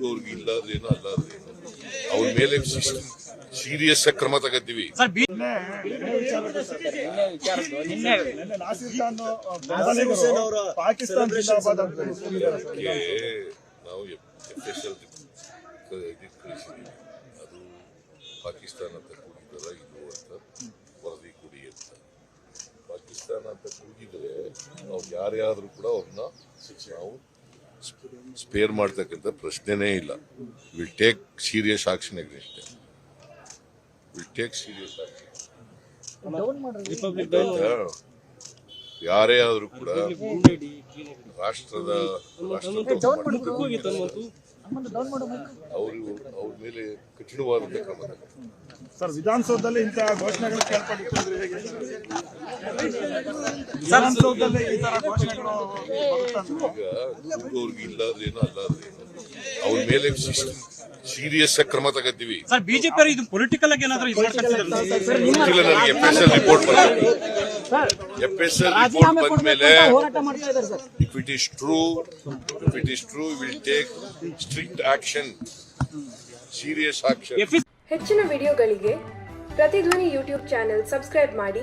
ಅವ್ರಿಗೆ ಇಲ್ಲಾದ್ರೇನು ಅಲ್ಲಾದ್ರೇನು ಅವ್ರ ಮೇಲೆ ಸೀರಿಯಸ್ ಕ್ರಮ ತಗತ್ತೀವಿ. ನಾವು ಎಫ್ ಎಸ್ ಎಲ್ ಕಳಿಸಿದ್ದೀವಿ ಅದು ಪಾಕಿಸ್ತಾನ ಅಂತ ಕೂಗಿದಲ್ಲ ಇದು ಅಂತ ವರದಿ ಕೊಡಿ ಅಂತ ಪಾಕಿಸ್ತಾನ ಅಂತ ಕೂಗಿದ್ರೆ ನಾವು ಯಾರ್ಯಾದ್ರೂ ಕೂಡ ಅವ್ರನ್ನ ನಾವು ಸ್ಪೇರ್ ಮಾಡ್ತಕ್ಕಂಥ ಪ್ರಶ್ನೆನೇ ಇಲ್ಲ. Will take serious action against will take serious action ಯಾರೇ ಆದ್ರೂ ಕೂಡ ರಾಷ್ಟ್ರದ ರಾಷ್ಟ್ರದ ಅವರು ಅವ್ರ ಮೇಲೆ ಕಠಿಣವಾದ ಕ್ರಮ. ಸರ್ ವಿಧಾನಸೌಧದಲ್ಲಿ ಇಂತಹ ಘೋಷಣೆಗಳು ಅವ್ರ ಮೇಲೆ ಸೀರಿಯಸ್ ಕ್ರಮ ತಗತ್ತೀವಿ ಸರ್ ಬಿಜೆಪಿ ಇದು ಪೊಲಿಟಿಕಲ್ ಆಗಿ ಏನಾದ್ರು ಗೊತ್ತಿಲ್ಲ ನನಗೆ ಎಫ್ ಎಸ್ ಎಲ್ ರಿಪೋರ್ಟ್ ಬಂದಿದೆ. ಎಫ್ ಎಸ್ ಎಲ್ ರಿಪೋರ್ಟ್ ಬಂದ್ಮೇಲೆ if it is true if it is true will take strict action serious action ಹೆಚ್ಚಿನ ವಿಡಿಯೋಗಳಿಗೆ ಪ್ರತಿಧ್ವನಿ ಯೂಟ್ಯೂಬ್ ಚಾನೆಲ್ ಸಬ್ಸ್ಕ್ರೈಬ್ ಮಾಡಿ.